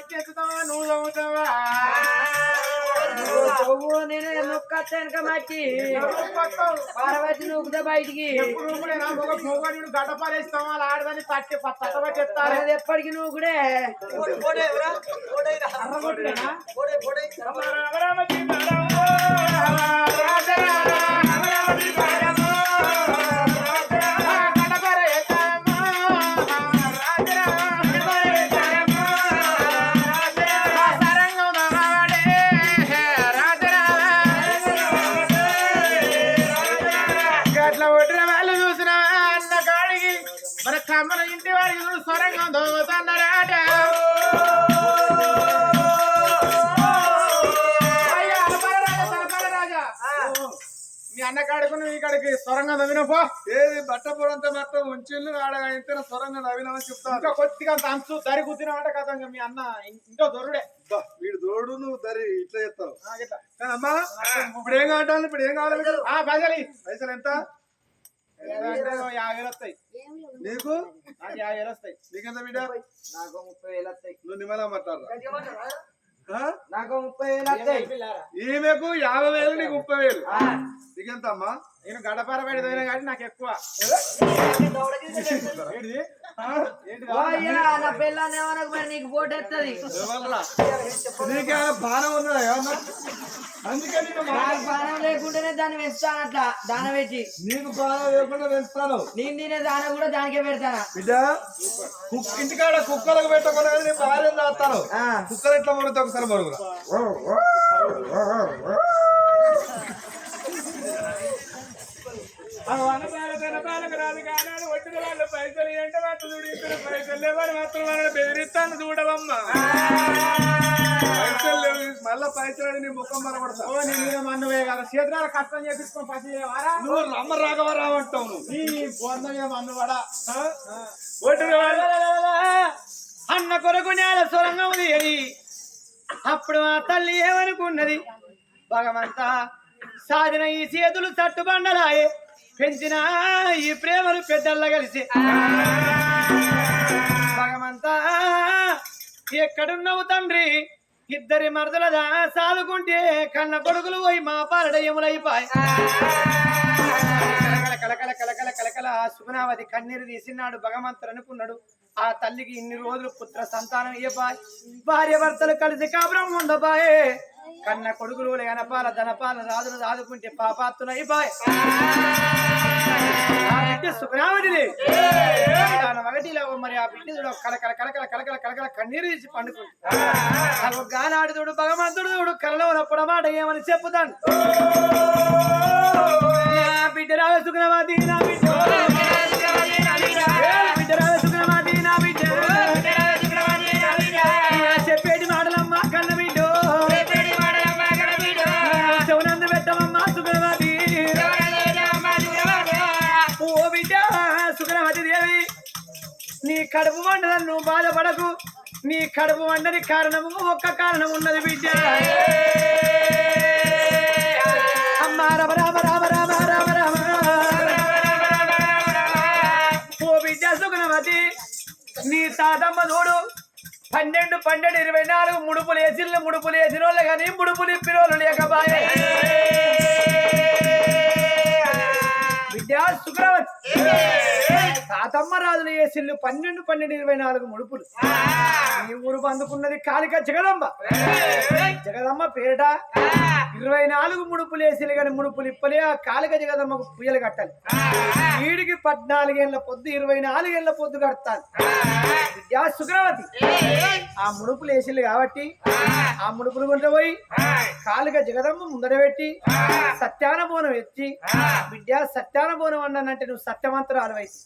మట్టి ఎత్తుతావా నువ్వు చదువుతావా నువ్వు నేను నొక్కత్త వెనక మట్టి పారబట్టి నూకుతా బయటికి ఆడదని తట్టి తట్టబట్టి ఎత్తారు అది ఎప్పటికి నువ్వు కూడా కాడికి నువ్వు ఈ కాడికి స్వరంగా దవ్విన పో ఏది బట్ట పొడంతా మొత్తం ఉంచిల్లు ఆడ ఇంత సొరంగా నవ్వినామని చెప్తాను ఇంకా కొద్దిగా అంత అంచు దరి గుద్దిన మాట కదా ఇంకా మీ అన్న. ఇం- ఇంకో దొరుడే. వీడు దోడు నువ్వు దరి ఇట్లా చెప్తావు ఆ, గిట్ల. కానీ అమ్మా ఇప్పుడు ఏం కావాలి ఇప్పుడు ఏం కావాలి? పైసలి. పైసలు ఎంత? యాభై వేలు వస్తాయి. నీకు? నాకు యాభై వేలు వస్తాయి. నీకెంత బిడ్డ? నాకు ముప్పై వేలు వస్తాయి. నువ్వు నిమ్మలా మాట్లాడరా? నాకు ముప్పై వేలు ఈమెకు యాభై వేలు నీకు ముప్పై వేలు. నీకెంత అమ్మా నేను గడపార బయట పోయినా కానీ నాకు ఎక్కువ. నా మరి? నీకు పోటీ? నీకేమైనా బాణం ఉన్నదా ఏమన్నా బాణం దాన్ని పెంచుతాను అట్లా దాన పెట్టి. నీకు బాణం లేకుండా పెంచుతాను. నేను తినే దాన కూడా దానికే పెడతాను? బిడ్డ కుక్ ఇంటికాడ కుక్కలకు పెట్టకుండా నీ భార్య దాస్తాను. ఆ. కుక్కలు ఎట్లా మరుగుతా ఒకసారి మరుగురా? కానాడు వాళ్ళు పైసలు పైసలు లేవని మాత్రం వాళ్ళని బెదిరిస్తాను చూడవమ్మ. పైసలు లేవు. మళ్ళా పైసలు నీ ముఖం మరపడతా నీ మీద మన్నువే కదా. కష్టం చేపించుకొని పసి చేయవారా నువ్వు రమ్మ రాఘవరావు అంటావు నువ్వు. నీ బొంద మీద మన్ను పడా ఒడ్డున అన్న కొరకు నేల సొరంగం అని అప్పుడు ఆ తల్లి ఏమనుకున్నది? భగవంతా సాధిన ఈ చేతులు తట్టుబండలాయే. పెంచిన ఈ ప్రేమలు పెద్దల్ల కలిసి. భగవంతా ఎక్కడున్నావు తండ్రి? ఇద్దరి మరదలదా సాలుకుంటే కన్న కొడుకులు పోయి మా పారడయములైపాయి కలకల కలకల కలకల ఆ సుగుణావతి కన్నీరు తీసినాడు భగవంతుడు అనుకున్నాడు. ఆ తల్లికి ఇన్ని రోజులు పుత్ర సంతానం ఇయ్యబాయ్. భార్య భర్తలు కలిసి కాపురం ఉండబాయే. కన్న కొడుకులు గనపాల ధనపాల రాజులు రాదుకుంటే పాపాత్తులు బాయ్ ఆ మరి ఆ బిడ్డ చూడు కలకల కలకల కలకల కలకల కన్నీరు తీసి పండుకుంటాడు గానాడు చూడు భగవంతుడు చూడు కలలో ఉన్నప్పుడు మాట ఏమని చెప్పుతాను? నా బిడ్డ రావ సుగుణవాది నా బిడ్డ బిడ్డ చెప్పేటి మాటలమ్మా కన్న బిడ్డో శవునందు పెట్టమమ్మా సుగుణవాది ఓ బిడ్డ సుగుణవతి దేవి నీ కడుపు వండదని నువ్వు బాధపడకు నీ కడుపు వండని కారణము ఒక్క కారణం ఉన్నది బిడ్డ అమ్మా రామ రామ రామ. బిడ్డ నీ తాతమ్మ చూడు. పన్నెండు పన్నెండు ఇరవై నాలుగు ముడుపులు వేసిళ్ళు ముడుపులు వేసిన వాళ్ళు కానీ ముడుపులు ఇప్పిన వాళ్ళు లేకపోయే. బిడ్డ సుగ్రవతి తాతమ్మ రాజులు వేసిల్లు పన్నెండు పన్నెండు ఇరవై నాలుగు ముడుపులు. ఈ ఊరు అందుకున్నది కాళిక జగదమ్మ జగదమ్మ పేరిట. ఇరవై నాలుగు ముడుపులు వేసేలు కానీ ముడుపులు ఇప్పలే ఆ కాలిక జగదమ్మకు పూజలు కట్టాలి. వీడికి పద్నాలుగేళ్ళ పొద్దు ఇరవై నాలుగేళ్ళ పొద్దు కడతాను. యా శుక్రవతి. ఆ ముడుపులు వేసిల్లు కాబట్టి ఆ ముడుపులు కొంటే పోయి కాలిక జగదమ్మ ముందర పెట్టి సత్యాన బోనం ఎత్తి విద్యా సత్యాన బోనం అన్నానంటే నువ్వు సత్యమంత్రాలు అయితే.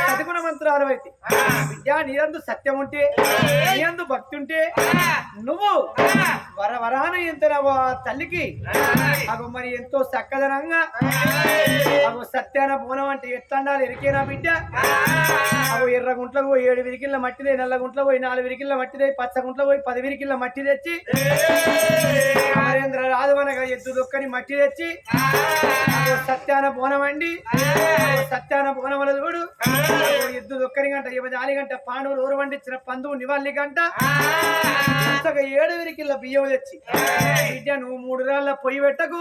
సతిగుణ మంత్రాలు అయితే. విద్యా నీరందు సత్యం ఉంటే నీయందు భక్తి ఉంటే నువ్వు వర వరాన ఎంత తల్లికి అవి మరి ఎంతో చక్కదనంగా. అవి సత్యాన పోనం అంటే ఎట్లా ఉండాలి ఎరికేనా బిడ్డ? అవి ఎర్ర గుంట్లకు పోయి ఏడు విరికిళ్ళ మట్టిదే నల్ల గుంట్లో పోయి నాలుగు విరికిళ్ళ మట్టిదే పచ్చ గుంట్లో పోయి పది విరికిళ్ళ మట్టి తెచ్చి నరేంద్ర రాధవనగా ఎద్దు దొక్కని మట్టి తెచ్చి సత్యాన పోనం అండి సత్యాన పోనం వల్ల చూడు ఎద్దు దొక్కని గంట ఇరవై గంట పాండవులు ఊరు వండించిన పందువు నివాళి గంట. ఏడు విరికిల్ల బియ్యం తెచ్చి. బిడ్డ నువ్వు మూడు రాళ్ళ పొయ్యి పెట్టకు.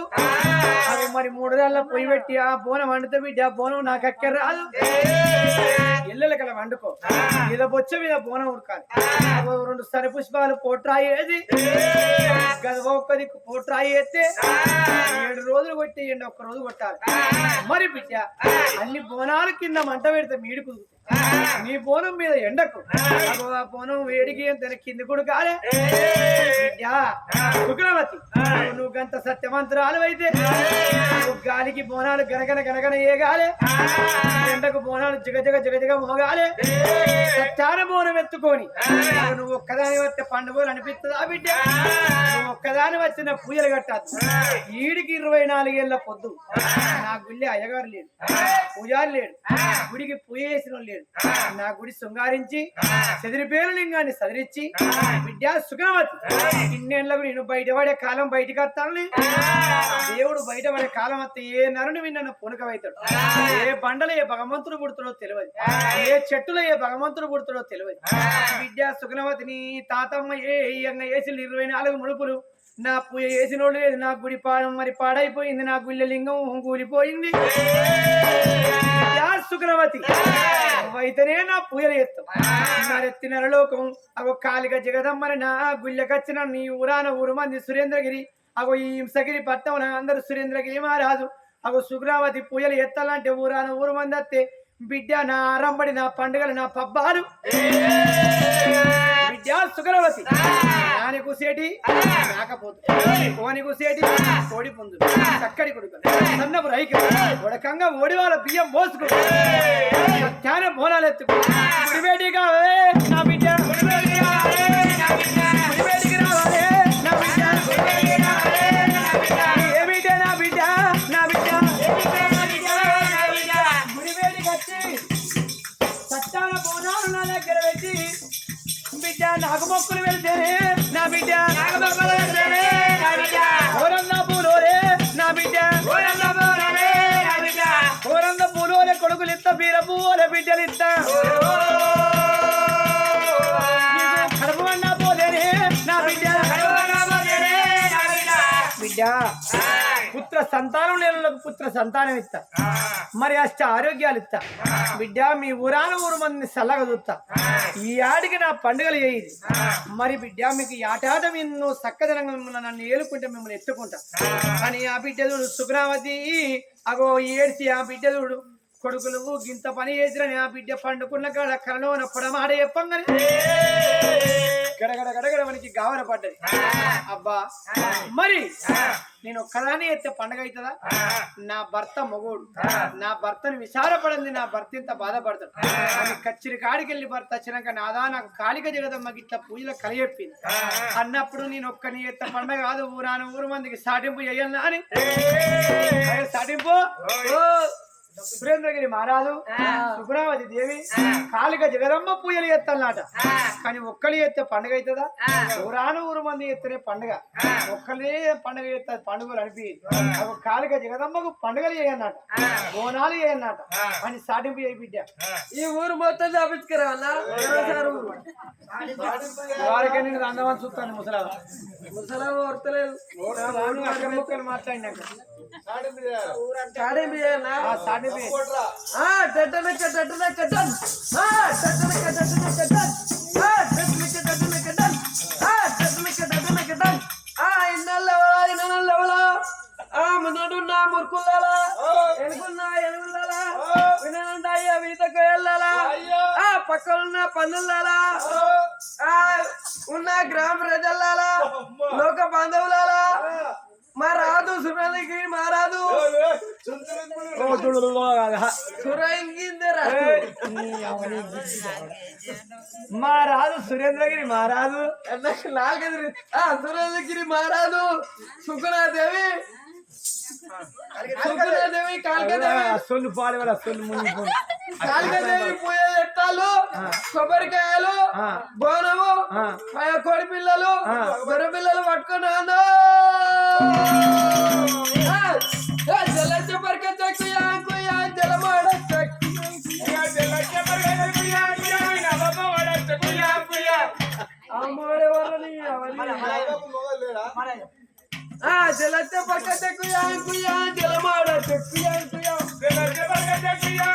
అది మరి మూడు రాళ్ళ పొయ్యి పెట్టి ఆ బోనం వండితే బిడ్డ ఆ బోనం నాకు అక్కర రాదు. ఇళ్ళ కల వండుకో. మీద బొచ్చ మీద బోనం ఉడకాలి. రెండు సరి పుష్పాలు పోట్రాయి ఏది గదవ ఒక్క దిక్కు పోట్రాయి ఎత్తే ఏడు రోజులు కొట్టి ఎండ ఒక్క రోజు కొట్టాలి. మరి బిడ్డ అన్ని బోనాల కింద మంట పెడితే మీడు కుదురుతుంది నీ బోనం మీద ఎండకు. ఆ. బోనం వేడికి తన కింద కూడా కాలే శుక్రవతి. నువ్వు గంత సత్యవంతురాలు అయితే గాలికి బోనాలు గనగన గనగన ఏగాలే. ఎండకు బోనాలు జగ జగ జగ జగ మోగాలే. సత్యాన బోనం ఎత్తుకొని. నువ్వు ఒక్కదాని వస్తే పండుగలు అనిపిస్తుందా బిడ్డ? నువ్వు ఒక్కదాని వచ్చిన పూజలు కట్టద్దు ఈడికి ఇరవై నాలుగేళ్ళ పొద్దు. నా గుళ్ళి అయ్యగారు లేడు పూజారి లేడు గుడికి పూజ చేసిన వాడు నా గుడి శృంగారించి చెదిరిపేరు లింగాన్ని సదిరించి బిడ్డ సుఖవతి ఇన్నేళ్ళకు నేను బయటపడే కాలం బయటికి వస్తాను దేవుడు బయటపడే కాలం వస్తే ఏ నరుని విన్న పునకవైతాడు ఏ బండలో ఏ భగవంతుడు పుడతాడో తెలియదు. ఏ చెట్టులో ఏ భగవంతుడు పుడతాడో తెలియదు. బిడ్డ సుఖనవతిని తాతమ్మ ఏ అన్న వేసి ఇరవై నాలుగు ముడుపులు నా పూజ వేసినోడు లేదు. నా గుడి పాడం మరి పాడైపోయింది. నా గుళ్ళలింగం కూలిపోయింది. శుక్రవతి అయితేనే నా పూజలు చేస్తాం మరెత్తి నరలోకం. అగో కాలిక జగదమ్మని నా గుళ్ళకచ్చిన నీ ఊరాన ఊరు మంది సురేంద్రగిరి. అగో ఈ హింసగిరి పట్టం అందరూ సురేంద్రగిరి మహారాజు. అగో శుక్రవతి పూజలు ఎత్తాలంటే ఊరాన ఊరు మంది అత్తే బిడ్డ నా ఆరంబడి నా పండుగలు నా పబ్బాలు. బిడ్డ సుగరవతి. నాని కుసేటి రాకపోతుంది కోని కుసేటి కోడి పుంజు. చక్కడి కొడుకు. సన్నపు రైకి. ఉడకంగా ఓడి వాళ్ళ బియ్యం మోసుకు ధ్యాన బోనాలు ఎత్తుకు బిడ్డ పుత్ర సంతానం లేనులకు పుత్ర సంతానం ఇస్తా. మరి అష్ట ఆరోగ్యాలు ఇస్తా. బిడ్డ మీ ఊరాన ఊరు మందిని చల్లగా చూస్తా. ఈ ఆడికి నా పండుగలు చేయి మరి బిడ్డ మీకు ఆటాట నిన్ను చక్కదనంగా మిమ్మల్ని నన్ను ఏలుకుంటే మిమ్మల్ని ఎత్తుకుంటా. కానీ ఆ బిడ్డదుడు సుగ్రావతి అగో ఏడ్చి ఆ బిడ్డదుడు కొడుకులు గింత పని చేసిన ఆ బిడ్డ పండుకున్న కాడ కలలో పొడమాట చెప్పంగానే. గడగడ గడగడ మనకి గావన పడ్డది. అబ్బా మరి నేను ఒక్కదానే ఎత్తే పండగ అవుతుందా నా భర్త మగోడు. నా భర్తను విచారపడింది నా భర్త ఇంత బాధపడతాడు. అని కచ్చిరి కాడికి వెళ్ళి భర్త వచ్చినాక నాదా నాకు కాళిక జగదమ్మ గిట్ల పూజలు కలిగెప్పింది. అన్నప్పుడు నేను ఒక్కని ఎత్త పండగ కాదు ఊరాను ఊరు మందికి సాటింపు చేయాలని అని. సాటింపు? సురేంద్రగిరి మహారాజు సుబ్రావతి దేవి కాళిక జగదమ్మ పూజలు ఎత్తాలన్నట కానీ ఒక్కళ్ళు ఎత్తే పండుగ అవుతుందా? ఊరాను ఊరు మంది ఎత్తనే పండుగ. ఒక్కళ్ళే పండుగ ఎత్తే పండుగలు అనిపి కాళిక జగదమ్మకు పండుగలు చేయన్నట బోనాలు చేయన్నట అని సాటింపు చేయి బిడ్డ ఈ ఊరు మొత్తం చాపించుకురావాలా వారికే నేను అందమని చూస్తాను ముసలా ముసలా మాట్లాడినాక. చేయాలా. సాటింపు ఆ టెట్టనక్క టెట్టనక్క టన్ ఆ టెట్టనక్క టెట్టనక్క టన్ ఆ టెట్టనక్క టెట్టనక్క టన్ ఆ టెట్టనక్క టెట్టనక్క టన్ ఆ ఇన్నల్ల ఎవలా ఇన్నల్ల ఎవలా ఆ ముందున్న మురుకుల్లాలా ఎనుకున్న ఎనుగుల్లాలా వినంట అయ్యా వీతకు వెళ్ళాలా. ఆ పక్కనున్న పన్నులాలా మా రాజు సురేంద్రగిరి మహారాజు. ఆ సురేంద్రగిరి మహారాజు. సుకునాదేవి సుకునాదేవి కాళికాదేవి. సొల్లు పాడే వాళ్ళ సొల్లు ముందు. కాళికాదేవి పూజ ఎట్టాలు కొబ్బరికాయలు. బోనము కోడి పిల్లలు. గొర్రె పిల్లలు పట్టుకున్నాను జలతే పక్క తెక్కుయా కుయా జలమాడ తెక్కుయా కుయా జలతే పక్క తెక్కుయా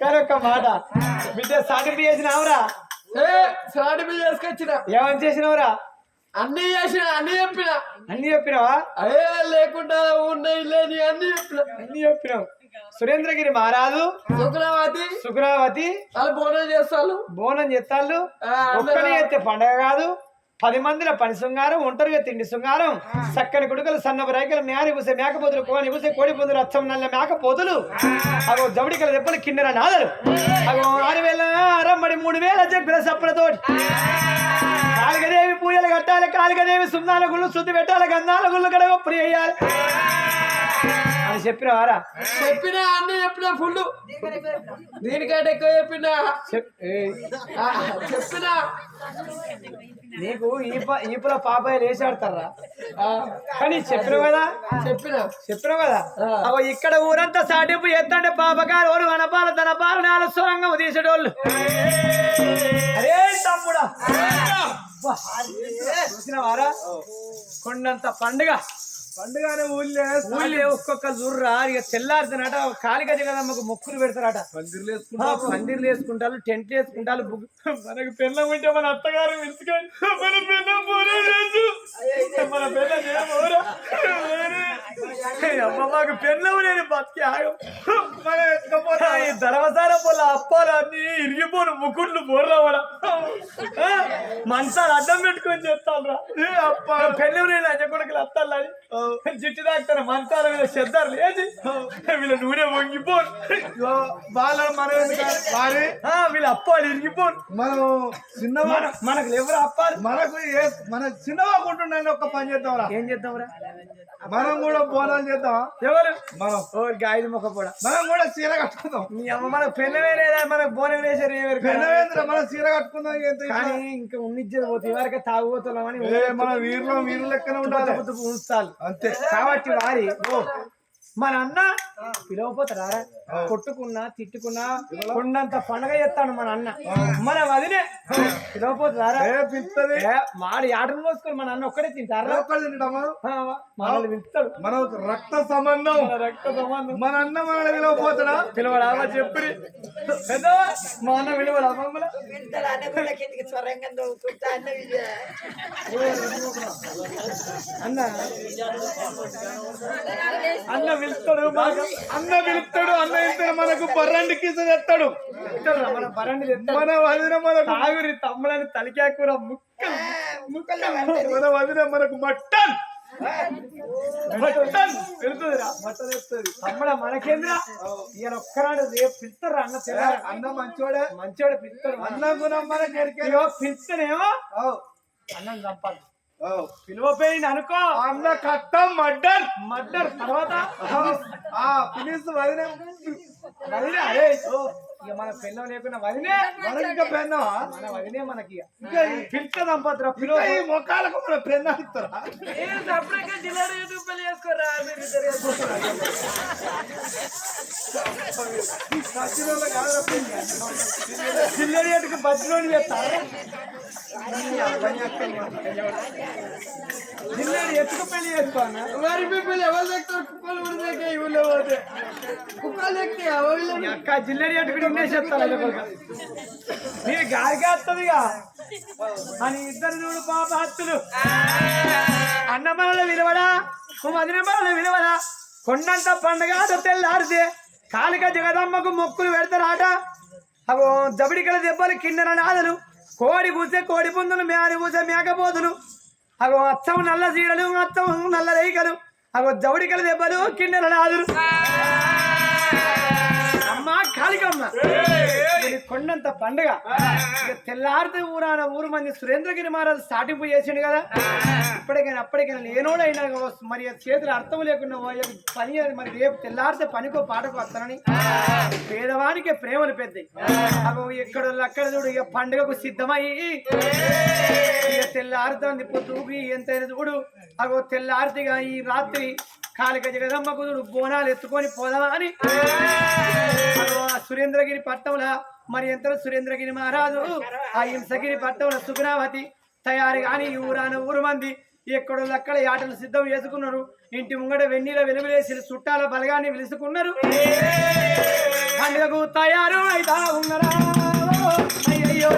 కానీ ఒక్క మాట. బిడ్డ సాటిపి చేసినావురా? సాటిపి చేసుకొచ్చిన. ఏమని చేసినావురా? అన్ని చేసిన అన్ని చెప్పిన. అన్ని చెప్పినావా? అదే లేకుండా ఉన్నాయి లేని అన్ని చెప్పిన. అన్ని చెప్పినావు. సురేంద్రగిరి మహారాజు శుక్రవాతి సుగ్రావతి వాళ్ళు బోనం చేస్తారు బోనం చెత్తాళ్ళు ఆ, ఒక్కని ఎత్తే పండగ కాదు. పది మందిల పని శృంగారం ఒంటరిగా తిండి శృంగారం. చక్కని గుడుకలు సన్నపు రైకలు మేని పూసే మేకపోతులు కోని పూసే కోడి పుందులు అచ్చం నల్ల మేకపోతులు అగో జవడికల దెబ్బలు కిన్నెర నాదలు. అగో ఆరు వేల అరమ్మడి మూడు వేల జగ్గుల సప్పులతోటి. కాలిగదేవి పూజలు కట్టాలి కాలిగదేవి సున్నాల గుళ్ళు శుద్ధి పెట్టాలి గంధాల గుళ్ళు కడ ఒప్పుడు వేయాలి అని చెప్పినవారా చెప్పిన అన్ని చెప్పిన ఫుల్ దీనికంటే ఎక్కువ చెప్పిన? చెప్పిన? నీకు ఈప ఈపుల పాపాయలు వేసాడతారా? కానీ చెప్పినావు కదా? చెప్పిన. చెప్పినావు కదా. అవ ఇక్కడ ఊరంతా సాటింపు ఎత్తంటే పాపకారు వనపాల తన పాలు నాలుగు సొరంగం తీసేటోళ్ళు. అరే తమ్ముడా. చూసినవారా? కొండంత పండుగ. పండుగనే ఊళ్ళే ఊళ్ళో. ఒక్కొక్క జుర్రా ఇక తెల్లారుతున్నట కాలిక జగదమ్మకు మొక్కులు పెడతారట. పందిర్లు ఆ, పందిర్లు వేసుకుంటారు టెంట్లు వేసుకుంటారు మనకు పెళ్ళం ఉంటే మన అత్తగారు వెతుకండి మన పెళ్ళం మన పెళ్ళం మాకు పెళ్ళం నేను బతికి ఆగం. మన ఎత్తుకపోతా ఈ ధర్మసార పొల అప్పాలు అన్ని ఇరిగిపోను ముకుళ్ళు బోర్రావడా మనసాలు అడ్డం పెట్టుకొని చెప్తాను రా అప్ప పెళ్ళం నేను అజకొడుకులు అత్తాలని జిట్టు దాక్తాను మనసాల మీద శ్రద్ధారు లేదు వీళ్ళ నూనె వంగిపోను వాళ్ళ మనం వారి. వీళ్ళ అప్పాలు ఇరిగిపోను మనం చిన్న మన- మనకు ఎవరు అప్పాలు? మనకు ఏ మన చిన్నవాకుంటుండీ ఒక పని చేద్దాంరా. ఏం చేద్దాంరా? మనం కూడా బోనాలు చేద్దాం ఎవరు? మనం. ఓ గాయలు మొక్క కూడా మనం కూడా చీర కట్టుకుందాం. మీ అమ్మ మనకు పెళ్ళమే లేదా? మనకు బోనం వేసారు ఎవరు పెన్నవేంద్ర మనం చీర కట్టుకుందాం ఎంత కానీ ఇంకా ఉన్నిచ్చేది పోతే ఎవరికి తాగుబోతున్నామని ఏ మన వీరులో వీరు లెక్కన ఉండాలి. అంతే కాబట్టి వారి మన అన్న పిలవపోతారా? కొట్టుకున్నా తిట్టుకున్నా కొండంత పండగ చేస్తాడు మన అన్న. మన వదినే. పిలవపోతారా? మాడి ఆటలు మోసుకొని మన అన్న ఒక్కడే తింటారా? మనల్ని పిలుస్తాడు. మన రక్త సంబంధం. రక్త సంబంధం. మన అన్న మనల్ని విలవపోతున్నా పిలవడా చెప్పి మా అన్న పిలవడా అన్న. అన్న పిలుస్తాడు మాకు అన్న పిలుస్తాడు అన్న ఇస్తే మనకు బర్రండి కిస తెస్తాడు. మన. మన వదిన మనకు తాగురి తమ్ముడని తలికాకూర ముక్కలు ముక్కలు మన వదిన మనకు మట్టన్ మటన్. పెడుతుందిరా మటన్ వేస్తుంది తమ్ముడ మనకేంద్రా? ఈయన ఒక్కనాడు రేపు పిలుస్తారా అన్న. అన్న మంచోడే. మంచోడు పిలుస్తాడు. అన్న గుణం మనకి పిలుస్తానేమో? అన్నం చంపాలి. పిలువపోయింది అనుకో. అన్న కట్టం మడ్డన్ మడ్డర్ తర్వాత? ఆ పిలిస్తు వదిన అరే ఇక మన పిల్లలు లేకుండా వదిలే మనకి ఇంకా పెన్నా మన వదిలే మనకి. ఇక పిలుస్తా దంపతిరా పిలువ ఈ మొక్కలకు మన పెన్నా ఇస్తారా? చిల్లరి ఎటుకు బస్సులోని ఎత్తుకు పెళ్ళి చేసుకోనా మరి people ఎవరు చెప్తారు కుక్కలు కూడా ఊళ్ళో పోతే. కుక్కలు ఈ అక్క జిల్లరి ఎటుకు ఉండే చెప్తారు మీరు గాలికి వస్తుందిగా అని ఇద్దరు చూడు పాప హత్తులు. అన్నమల విలువడా? మదినమల విలువడా? కొండంత పండగ తెల్లారితే కాలిక జగదమ్మకు మొక్కులు పెడతారాట. అగో దబడికల దెబ్బలు కిందన నాదలు. కోడి కూసే కోడి పుందులు మేని కూసే మేకపోతులు. అగో అచ్చం నల్ల చీరలు అచ్చం నల్ల రేఖలు. అగో దౌడికల దెబ్బలు కిన్నెర నాదులు. కొండంత పండుగ. తెల్లారితే ఊరాన ఊరు మంది సురేంద్రగిరి మహారాజు సాటింపు చేసిండు కదా. ఇప్పటికైనా అప్పటికైనా లేనోడైనా మరి చేతులు అర్థం లేకుండా పోయే పని మరి రేపు తెల్లారితే పనికో పాటకు వస్తానని. పేదవానికి ప్రేమలు పెద్దయి అగో ఎక్కడ అక్కడ చూడు ఇక పండుగకు సిద్ధమయ్యి ఇక తెల్లారుతోంది పొద్దుకి ఎంతైనా చూడు. అగో తెల్లారితిగా ఈ రాత్రి కాలిక జగదమ్మ కుదురు బోనాలు ఎత్తుకొని పోదామా అని. సురేంద్రగిరి పట్టంలో మరి ఎంత సురేంద్రగిరి మహారాజు ఆ హింసగిరి పట్టంలో సుగుణావతి తయారు కానీ ఈ ఊరాన ఊరు మంది ఎక్కడో అక్కడ ఆటలు సిద్ధం చేసుకున్నారు. ఇంటి ముంగట వెన్నీల వెలుగులేసి చుట్టాల బలగాన్ని విలుసుకున్నారు. పండుగకు తయారు అయితా ఉన్నారా అయ్యయ్యో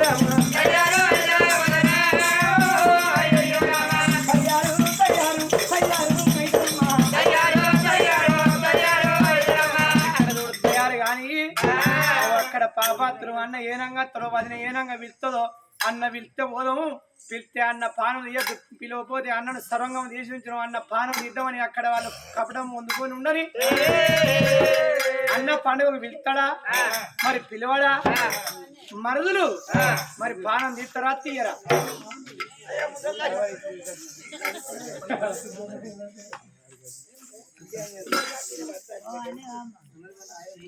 అక్కడ పాపాత్రం అన్న ఏనంగా తొలవదిన ఏనంగా పిలుస్తుందో అన్న పిలిస్తే పోదాము. పిలిస్తే అన్న పానం తీయద్దు పిలవపోతే అన్నను సర్వంగం తీసి ఉంచడం అన్న పానం తీద్దామని అక్కడ వాళ్ళు కపటం ముందుకొని ఉండని. అన్న పండుగకు పిలుస్తాడా? మరి పిలవడా? మరుదులు. మరి పానం తీస్తారా? తీయరా?